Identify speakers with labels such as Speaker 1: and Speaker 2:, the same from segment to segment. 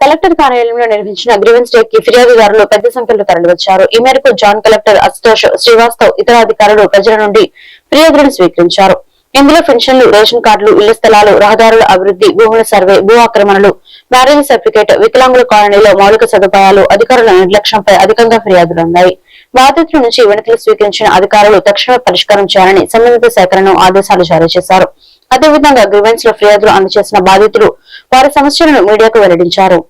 Speaker 1: Collector కార్యాలయంలో నిర్వహించిన grievance day కి ఫిర్యాదుదారులు పెద్ద సంఖ్యలో తరలివచ్చారు. ఈ మేరకు జాయింట్ కలెక్టర్ అశుతోష్ శ్రీవాస్తవ్ ఇతర అధికారులు ప్రజల నుండి ఫిర్యాదులను స్వీకరించారు. ఇందులో పెన్షన్లు రేషన్ కార్డులు ఇళ్ళ స్థలాలు రహదారుల అభివృద్ధి భూముల సర్వే భూ ఆక్రమణలు మ్యారేజ్ సర్టిఫికేట్ వికలాంగుల కాలనీలో మౌలిక సదుపాయాలు అధికారుల నిర్లక్ష్యంపై అధికంగా ఫిర్యాదులు ఉన్నాయి బాధితుల నుంచి వినతులు స్వీకరించిన అధికారులు తక్షణ పరిష్కారం చేయాలని సంబంధిత శాఖలను ఆదేశాలు జారీ చేశారు. అదేవిధంగా గ్రివెన్స్లో ఫిర్యాదులు అందజేసిన బాధితులు వారి సమస్యలను మీడియాకు వెల్లడించారు.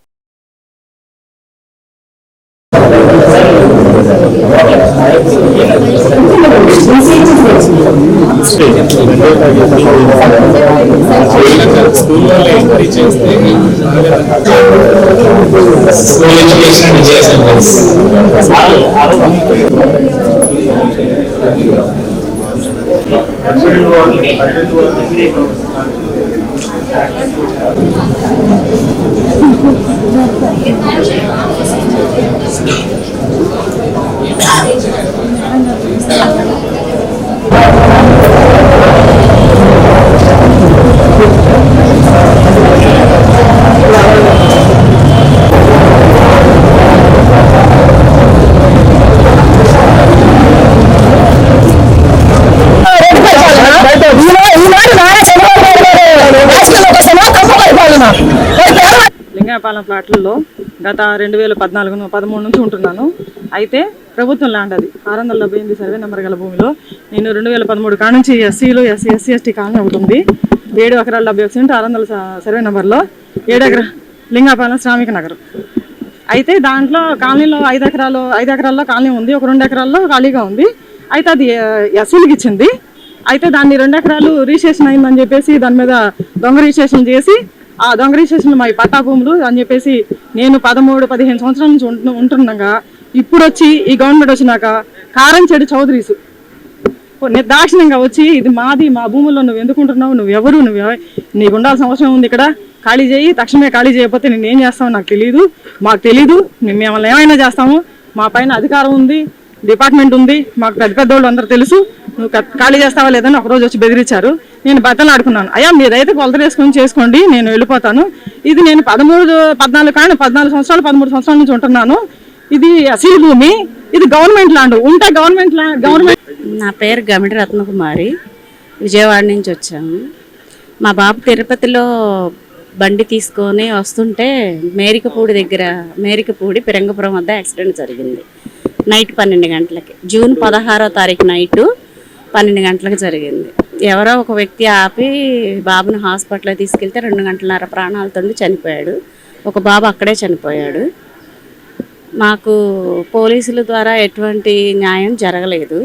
Speaker 2: స్కూల్లో ఎంక్వైరీ చేస్తే స్కూల్ ఎడ్యుకేషన్ చేసాం
Speaker 3: లింగాయపాలెం ప్లాట్లలో గత రెండు వేల పద్నాలుగు పదమూడు నుంచి ఉంటున్నాను. అయితే ప్రభుత్వం ల్యాండ్ అది. ఆరు వందల డెబ్బై ఎనిమిది సర్వే నెంబర్ గల భూమిలో నేను రెండు వేల పదమూడు కాడ నుంచి ఎస్సీలు ఎస్సీ ఎస్సీ ఎస్టీ కాలనీ ఒకటి ఉంది ఏడు ఎకరాల డెబ్బై ఒక సెంటు ఆరు వందల సర్వే నెంబర్లో ఏడు ఎకరా లింగాయపాలెం శ్రామిక నగర్. అయితే దాంట్లో కాలనీలో ఐదు ఎకరాలు ఐదు ఎకరాల్లో కాలనీ ఉంది. ఒక రెండు ఎకరాల్లో ఖాళీగా ఉంది. అయితే అది ఎస్సీలకు ఇచ్చింది. అయితే దాన్ని రెండు ఎకరాలు రిజిస్ట్రేషన్ అయిందని చెప్పేసి దాని మీద దొంగ రిజిస్ట్రేషన్ చేసి ఆ దొంగ మా పట్టా భూములు అని చెప్పేసి నేను పదమూడు పదిహేను సంవత్సరాల నుంచి ఉంటు ఉంటుండగా ఇప్పుడు వచ్చి ఈ గవర్నమెంట్ వచ్చినాక కారం చెడు చౌదరీసు నిర్దాక్షిణ్యంగా వచ్చి ఇది మాది మా భూముల్లో నువ్వు ఎందుకుంటున్నావు? నువ్వు ఎవరు? నువ్వు నీకు ఉండాల్సిన అవసరం ఉంది ఇక్కడ. ఖాళీ చేయి తక్షణమే ఖాళీ చేయకపోతే నేను ఏం చేస్తావు? నాకు తెలియదు మాకు తెలియదు మేము మిమ్మల్ని ఏమైనా చేస్తాము. మా పైన అధికారం ఉంది. డిపార్ట్మెంట్ ఉంది. మాకు పెద్ద పెద్దోళ్ళు అందరు అందరూ తెలుసు. నువ్వు ఖాళీ చేస్తావా లేదని ఒకరోజు వచ్చి బెదిరించారు. నేను బట్టలు ఆడుకున్నాను అయ్యా మీరైతే కొలతలు వేసుకొని చేసుకోండి నేను వెళ్ళిపోతాను. ఇది నేను పదమూడు పద్నాలుగు కానీ పద్నాలుగు సంవత్సరాలు పదమూడు సంవత్సరాల నుంచి ఉంటున్నాను. ఇది అసీల్ భూమి ఇది గవర్నమెంట్ ల్యాండ్. ఉంటే గవర్నమెంట్ గవర్నమెంట్
Speaker 4: నా పేరు గమిడి రత్నకుమారి. విజయవాడ నుంచి వచ్చాము. మా బాబు తిరుపతిలో బండి తీసుకొని వస్తుంటే మేరికపూడి దగ్గర మేరికపూడి పిరంగపురం వద్ద యాక్సిడెంట్ జరిగింది. నైట్ పన్నెండు గంటలకి. జూన్ పదహారో తారీఖు నైటు పన్నెండు గంటలకు జరిగింది. ఎవరో ఒక వ్యక్తి ఆపి బాబుని హాస్పిటల్కి తీసుకెళ్తే రెండు గంటలన్నర ప్రాణాలతో చనిపోయాడు. ఒక బాబు అక్కడే చనిపోయాడు. మాకు పోలీసుల ద్వారా ఎటువంటి న్యాయం జరగలేదు.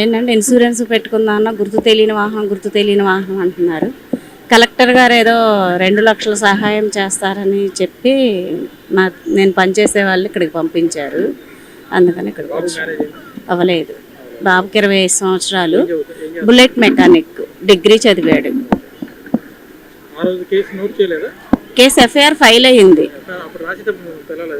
Speaker 4: ఏంటంటే ఇన్సూరెన్స్ పెట్టుకుందామన్నా గుర్తు తెలియని వాహనం గుర్తు తెలియని వాహనం అంటున్నారు. కలెక్టర్ గారు ఏదో రెండు లక్షల సహాయం చేస్తారని చెప్పి మా నేను పనిచేసే వాళ్ళు ఇక్కడికి పంపించారు. అందుకని ఇక్కడికి అవ్వలేదు. బాబుకి ఇరవై ఐదు సంవత్సరాలు. బుల్లెట్ మెకానిక్ డిగ్రీ చదివాడు.
Speaker 5: కేసు
Speaker 4: ఎఫ్ఐఆర్ ఫైల్ అయ్యింది.